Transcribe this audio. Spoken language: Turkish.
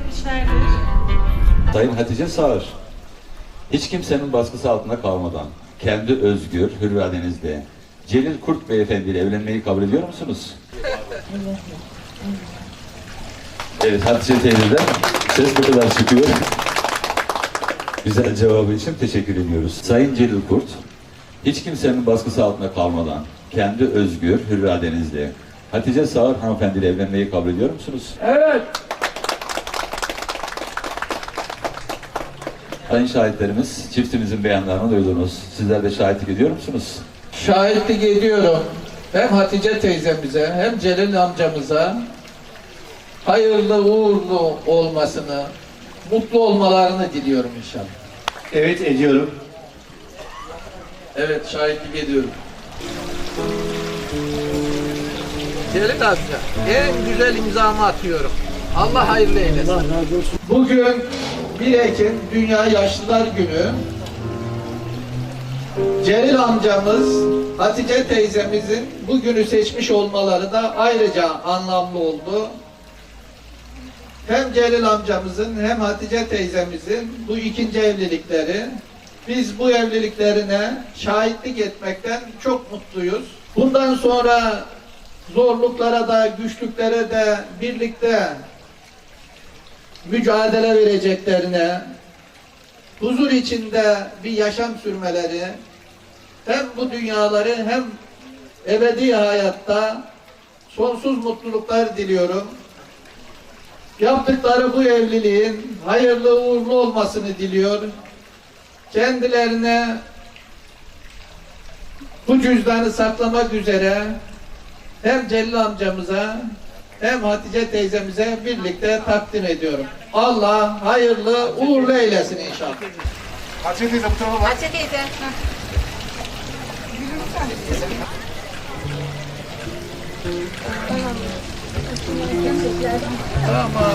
etmişlerdir. Sayın Hatice Sağır, hiç kimsenin baskısı altında kalmadan, kendi özgür, hür iradenizle Celil Kurt Beyefendi ile evlenmeyi kabul ediyor musunuz? Evet, Hatice teyzeden ses bu kadar çıkıyor. Güzel cevabı için teşekkür ediyoruz. Sayın Celil Kurt, hiç kimsenin baskısı altında kalmadan, kendi özgür, hür iradenizle Hatice Sağır hanımefendi ile evlenmeyi kabul ediyor musunuz? Evet. Sayın şahitlerimiz, çiftimizin beyanlarını duydunuz. Sizler de şahitlik ediyor musunuz? Şahitlik ediyorum. Hem Hatice teyzemize hem Celil amcamıza hayırlı uğurlu olmasını, mutlu olmalarını diliyorum inşallah. Evet ediyorum. Evet şahitlik ediyorum. Celil amca en güzel imzamı atıyorum. Allah hayırlı eylesin. Bugün 1 Ekim Dünya Yaşlılar Günü. Celil amcamız, Hatice teyzemizin bu günü seçmiş olmaları da ayrıca anlamlı oldu. Hem Celil amcamızın hem Hatice teyzemizin bu ikinci evlilikleri biz bu evliliklerine şahitlik etmekten çok mutluyuz. Bundan sonra zorluklara da güçlüklere de birlikte mücadele vereceklerine, huzur içinde bir yaşam sürmeleri, hem bu dünyaları hem ebedi hayatta sonsuz mutluluklar diliyorum. Yaptıkları bu evliliğin hayırlı uğurlu olmasını diliyor. Kendilerine bu cüzdanı saklamak üzere hem Celil amcamıza hem Hatice teyzemize birlikte takdim ediyorum. Allah hayırlı uğurlu eylesin inşallah. Hatice teyze bu tarafa bak. Hatice teyze. Tamam.